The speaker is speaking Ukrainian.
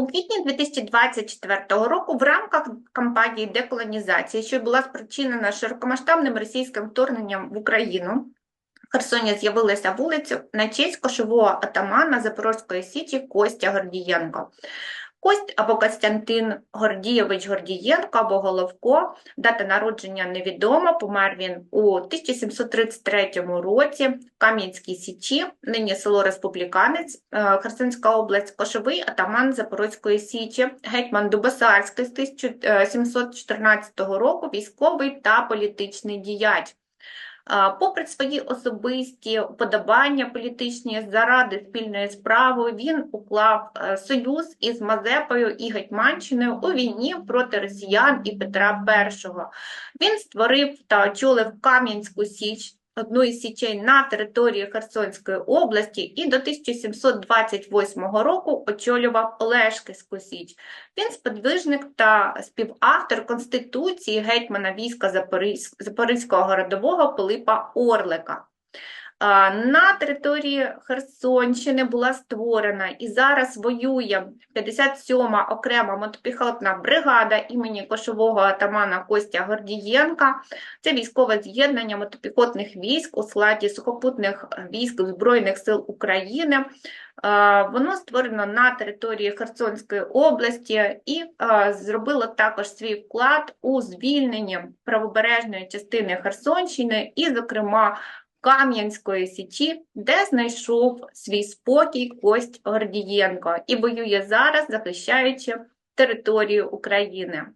У квітні 2024 року в рамках кампанії деколонізації, що була спричинена широкомасштабним російським вторгненням в Україну, в Херсоні з'явилася вулиця на честь кошового атамана Запорозької Січі Костя Гордієнко. Кость або Костянтин Гордійович Гордієнко або Головко, дата народження невідома, помер він у 1733 році в Кам'янській Січі, нині село Республіканець, е, Херсонська область, кошовий атаман Запорозької Січі, гетьман Дубосарський з 1714 року, військовий та політичний діяч. Попри свої особисті вподобання політичні заради спільної справи, він уклав е, союз із Мазепою і Гетьманщиною у війні проти росіян і Петра І. Він створив та очолив Кам'янську Січ, одну із січей на території Херсонської області, і до 1728 року очолював Олешківську Січ. Він сподвижник та співавтор Конституції гетьмана війська Запорізь- Запорізького городового Пилипа Орлика. На території Херсонщини була створена і зараз воює 57-ма окрема мотопіхотна бригада імені кошового атамана Костя Гордієнка. Це військове з'єднання мотопіхотних військ у складі сухопутних військ Збройних сил України. Воно створено на території Херсонської області і зробило також свій вклад у звільненні правобережної частини Херсонщини і, зокрема, Кам'янської січі, де знайшов свій спокій Кость Гордієнко і воює зараз, захищаючи територію України.